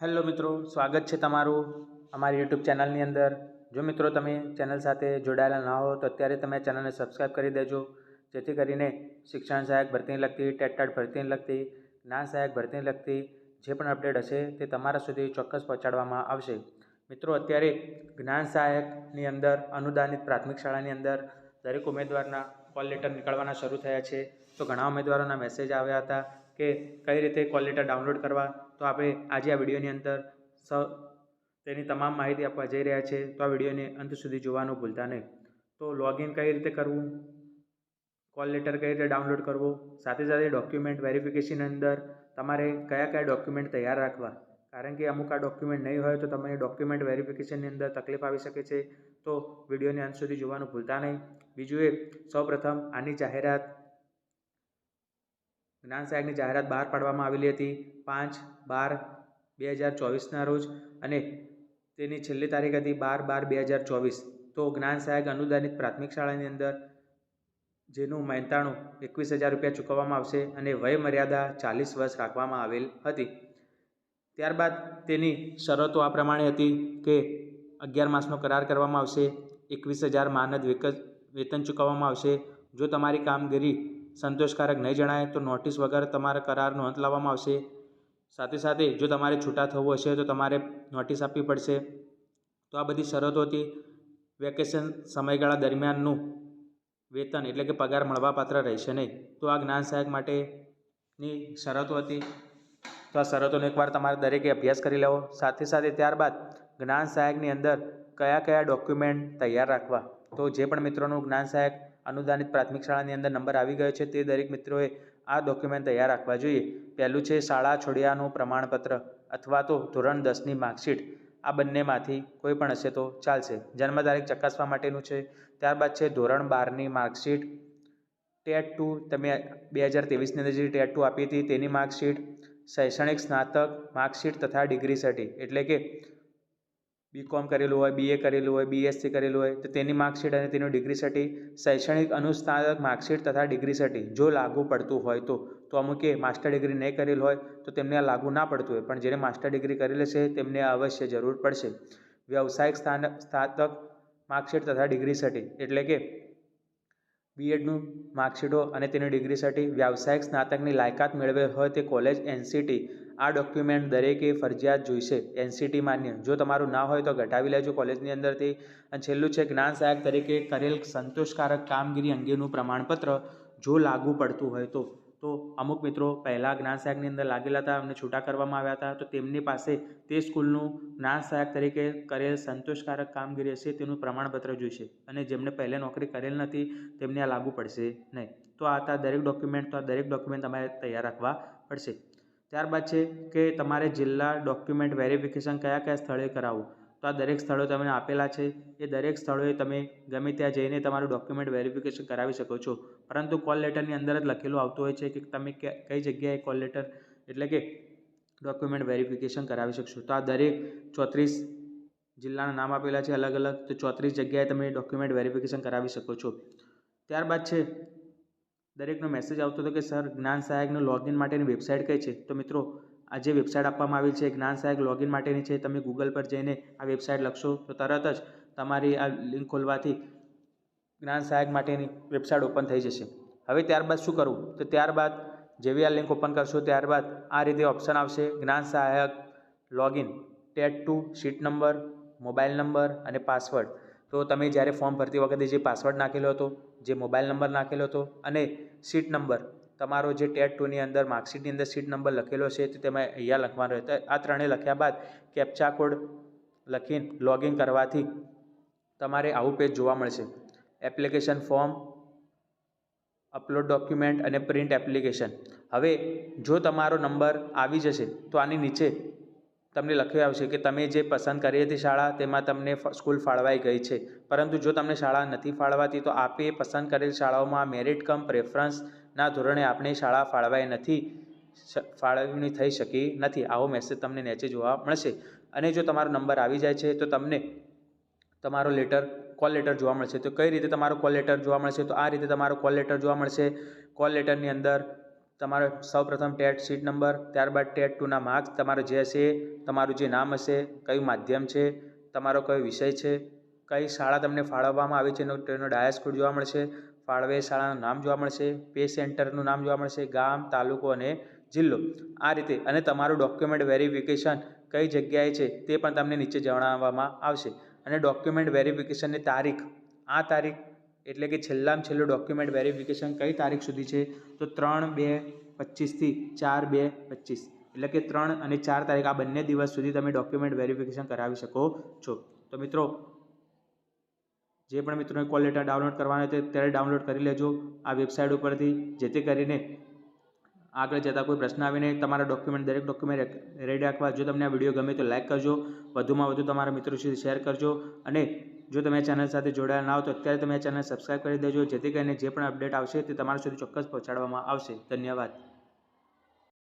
Hello મિત્રો, સ્વાગત છે તમારું અમારી યુટ્યુબ ચેનલની અંદર. જો મિત્રો તમે ચેનલ સાથે જોડાયેલા ના હો, તો અત્યારે તમે ચેનલને સબસ્ક્રાઈબ કરી દેજો. જેથી કરીને શિક્ષણ સહાયક ભરતીને લગતી, ટેટટાટ ભરતીને લગતી, જ્ઞાન સહાયક ભરતીને લગતી, જે પણ અપડેટ હશે તે તમારા સુધી ચોક્કસ પહોંચાડવામાં આવશે. મિત્રો, અત્યારે જ્ઞાન સહાયકની અંદર, અનુદાનિત પ્રાથમિક શાળાની અંદર દરેક ઉમેદવારના કોલ લેટર નીકળવાના શરૂ થયા છે. તો ઘણા ઉમેદવારોના મેસેજ આવ્યા હતા કે કઈ રીતે કોલ લેટર ડાઉનલોડ કરવા તો આપણે આજે આ વિડીયોની અંદર સ, તેની તમામ માહિતી આપવા જઈ રહ્યા છે. તો આ વિડીયોને અંત સુધી જોવાનું ભૂલતા નહીં. તો લોગિન કઈ રીતે કરવું? કોલ લેટર કઈ રીતે ડાઉનલોડ કરવો? સાથે સાથે ડોક્યુમેન્ટ વેરિફિકેશન અંદર તમારે કયા કયા ડોક્યુમેન્ટ તૈયાર રાખવા? કારણ કે અમુક આ ડોક્યુમેન્ટ નહીં હોય તો તમને ડોક્યુમેન્ટ વેરિફિકેશનની અંદર તકલીફ આવી શકે છે. તો વિડીયોને અંત સુધી જોવાનું ભૂલતા નહીં. બીજું એ, સૌપ્રથમ આની જાહેરાત જ્ઞાન સહાયકની જાહેરાત બહાર પાડવામાં આવેલી હતી. પાંચ બાર બે હજાર ચોવીસના રોજ અને તેની છેલ્લી તારીખ હતી બાર બાર બે હજાર ચોવીસ. તો જ્ઞાન સહાયક અનુદાનિત પ્રાથમિક શાળાની અંદર જેનું મહેનતાણું એકવીસ હજાર રૂપિયા ચૂકવવામાં આવશે અને વય મર્યાદા ચાલીસ વર્ષ રાખવામાં આવેલ હતી. ત્યારબાદ તેની શરતો આ પ્રમાણે હતી કે અગિયાર માસનો કરાર કરવામાં આવશે, એકવીસ હજાર માનદ વેતન ચૂકવવામાં આવશે. જો તમારી કામગીરી સંતોષકારક નહીં જણાય તો નોટિસ વગર તમારા કરારનો અંત લાવવામાં આવશે. સાથે સાથે જો તમારે છૂટા થવું હશે તો તમારે નોટિસ આપવી પડશે. તો આ બધી શરતો હતી વેકેશન સમયગાળા દરમિયાનનું વેતન એટલે કે પગાર મળવાપાત્ર રહેશે નહીં. તો આ જ્ઞાન સહાયક માટેની શરતો હતી. તો આ શરતોનો એકવાર તમારે દરેકે અભ્યાસ કરી લેવો. સાથે સાથે ત્યારબાદ જ્ઞાન સહાયકની અંદર કયા કયા ડોક્યુમેન્ટ તૈયાર રાખવા. તો જે પણ મિત્રોનું જ્ઞાન સહાયક અનુદાનિત પ્રાથમિક શાળાની અંદર નંબર આવી ગયો છે. તે દરેક મિત્રોએ આ ડોક્યુમેન્ટ તૈયાર રાખવા જોઈએ. પહેલું છે શાળા છોડ્યાનું પ્રમાણપત્ર અથવા તો ધોરણ દસની માર્કશીટ. આ બંનેમાંથી કોઈ પણ હશે તો ચાલશે. જન્મ તારીખ ચકાસવા માટેનું છે. ત્યારબાદ છે ધોરણ બારની માર્કશીટ. ટેટ ટુ તમે બે હજાર ત્રેવીસની અંદર જે ટેટ ટુ આપી હતી તેની માર્કશીટ. શૈક્ષણિક સ્નાતક, માર્કશીટ તથા ડિગ્રી સર્ટી. એટલે કે બીકોમ કરેલું હોય બીએ કરેલું હોય બીએસસી કરેલું હોય, તો તેની માર્કશીટ અને તેનું ડિગ્રી સર્ટી શૈક્ષણિક અનુસ્નાતક માર્કશીટ તથા ડિગ્રી સર્ટી જો લાગુ પડતું હોય તો. તો અમુકે માસ્ટર ડિગ્રી નહીં કરેલ હોય, તો તેમને આ લાગુ ના પડતું હોય, પણ જેને માસ્ટર ડિગ્રી કરેલી છે, તેમને અવશ્ય જરૂર પડશે. વ્યવસાયિક સ્થાન સ્નાતક માર્કશીટ તથા ડિગ્રી સર્ટી એટલે કે બીએડનું માર્કશીટો અને તેની ડિગ્રી સર્ટી વ્યાવસાયિક સ્નાતકની લાયકાત મેળવેલ હોય તે કોલેજ એનસીટી આ ડોક્યુમેન્ટ દરેકે ફરજિયાત જોઈશે. એનસીટી માન્ય. જો તમારું ના હોય તો ઘટાવી લેજો કોલેજની અંદરથી. અને છેલ્લું છે, જ્ઞાન સહાયક તરીકે કરેલ સંતોષકારક કામગીરી અંગેનું પ્રમાણપત્ર જો લાગુ પડતું હોય તો. તો અમુક મિત્રો પહેલાં જ્ઞાન સહાયકની અંદર લાગેલા હતા, એમને છૂટા કરવામાં આવ્યા હતા. તો તેમની પાસે તે સ્કૂલનું જ્ઞાન સહાયક તરીકે કરેલ સંતોષકારક કામગીરી હશે તેનું પ્રમાણપત્ર જોઈશે અને જેમને પહેલે નોકરી કરેલ નથી, તેમને આ લાગુ પડશે નહીં. તો આ હતા દરેક ડોક્યુમેન્ટ, તો આ દરેક ડોક્યુમેન્ટ તમારે તૈયાર રાખવા પડશે. ત્યારબાદ છે કે તમારે જિલ્લા ડોક્યુમેન્ટ વેરિફિકેશન કયા કયા સ્થળે કરાવવું? આ દરેક સ્થળો તમને આપેલા છે. એ દરેક સ્થળોએ તમે ગમે ત્યાં જઈને તમારું ડોક્યુમેન્ટ વેરિફિકેશન કરાવી શકો છો. પરંતુ કોલ લેટરની અંદર જ લખેલું આવતું હોય છે કે તમે કઈ જગ્યાએ કોલ લેટર એટલે કે ડોક્યુમેન્ટ વેરિફિકેશન કરાવી શકશો. તો આ દરેક ચોત્રીસ જિલ્લાના નામ આપેલા છે અલગ અલગ. તો ચોત્રીસ જગ્યાએ તમે ડોક્યુમેન્ટ વેરિફિકેશન કરાવી શકો છો. ત્યારબાદ છે, દરેકનો મેસેજ આવતો હતો કે સર જ્ઞાન સહાયકનું લોગિન માટેની વેબસાઇટ કઈ છે? તો મિત્રો આ જે વેબસાઇટ આપવામાં આવી છે, જ્ઞાન સહાયક લોગિન માટેની છે, તમે ગૂગલ પર જઈને આ વેબસાઇટ લખશો તો તરત જ તમારી આ લિંક ખોલવાથી જ્ઞાન સહાયક માટેની વેબસાઇટ ઓપન થઈ જશે. હવે ત્યારબાદ શું કરવું? તો ત્યારબાદ જેવી આ લિંક ઓપન કરશો, ત્યારબાદ આ રીતે ઓપ્શન આવશે, જ્ઞાન સહાયક login TET two seat number mobile number અને પાસવર્ડ તો તમે જ્યારે ફોર્મ ભરતી વખતે જે પાસવર્ડ નાખેલો હતો, જે મોબાઈલ નંબર નાખેલો હતો અને સીટ નંબર તમારો જે ટેટ ટુની અંદર માર્કશીટની અંદર સીટ નંબર લખેલો છે તે તમે અહીંયા લખવાનો રહેતો આ ત્રણે લખ્યા બાદ કેપ્ચા કોડ લખીને લોગિન કરવાથી તમારે આવું પેજ જોવા મળશે. એપ્લિકેશન ફોર્મ અપલોડ ડોક્યુમેન્ટ અને પ્રિન્ટ એપ્લિકેશન હવે જો તમારો નંબર આવી જશે તો આની નીચે તમને લખ્યું આવશે કે તમે જે પસંદ કરી હતી શાળા તેમાં તમને સ્કૂલ ફાળવાઈ ગઈ છે. પરંતુ જો તમને શાળા નથી ફાળવાતી તો આપે પસંદ કરેલ શાળાઓમાં મેરિટ કમ પ્રેફરન્સના ધોરણે આપણે શાળા ફાળવાઈ નથી ફાળવણી થઈ શકી નથી. આવો મેસેજ તમને નીચે જોવા મળશે. અને જો તમારો નંબર આવી જાય છે, તો તમને તમારો લેટર કોલ લેટર જોવા મળશે. તો કઈ રીતે તમારો કોલ લેટર જોવા મળશે? તો આ રીતે તમારો કોલ લેટર જોવા મળશે. કોલ લેટરની અંદર તમારો સૌપ્રથમ ટેટ સીટ નંબર ત્યારબાદ ટેટ ટુના માર્ક્સ તમારો જે હશે, તમારું જે નામ હશે, કયું માધ્યમ છે, તમારો કયો વિષય છે, કઈ શાળા તમને ફાળવવામાં આવી છે, એનો, તેનો ડાયસ જોવા મળશે. ફાળવેલ શાળાનું નામ જોવા મળશે, પે સેન્ટરનું નામ જોવા મળશે, ગામ, તાલુકો અને જિલ્લો. આ રીતે અને તમારું ડોક્યુમેન્ટ વેરિફિકેશન કઈ જગ્યાએ છે તે પણ તમને નીચે જણાવવામાં આવશે. અને ડોક્યુમેન્ટ વેરિફિકેશનની તારીખ, આ તારીખ એટલે કે છેલ્લામાં છેલ્લું ડોક્યુમેન્ટ વેરિફિકેશન કઈ તારીખ સુધી છે? તો ત્રણ, બે, પચીસથી ચાર, બે, પચીસ. એટલે કે ત્રણ અને ચાર તારીખ આ બંને દિવસ સુધી તમે ડોક્યુમેન્ટ વેરિફિકેશન કરાવી શકો છો. તો મિત્રો જે પણ મિત્રોને કોલ લેટર ડાઉનલોડ કરવાના છે ત્યારે ડાઉનલોડ કરી લેજો આ વેબસાઇટ ઉપરથી, જેથી કરીને આગળ જતાં કોઈ પ્રશ્ન આવીને તમારા ડોક્યુમેન્ટ દરેક ડોક્યુમેન્ટ રેડી રાખવા. જો તમને આ વીડિયો ગમે તો લાઇક કરજો. વધુમાં વધુ તમારા મિત્રો સુધી શેર કરજો. અને જો તમે ચેનલ સાથે જોડાયેલા ના હો તો અત્યારે તમે ચેનલ સબસ્ક્રાઈબ કરી દેજો. જેથી કરીને જે પણ અપડેટ આવશે તે તમારા સુધી ચોક્કસ પહોંચાડવામાં આવશે. ધન્યવાદ.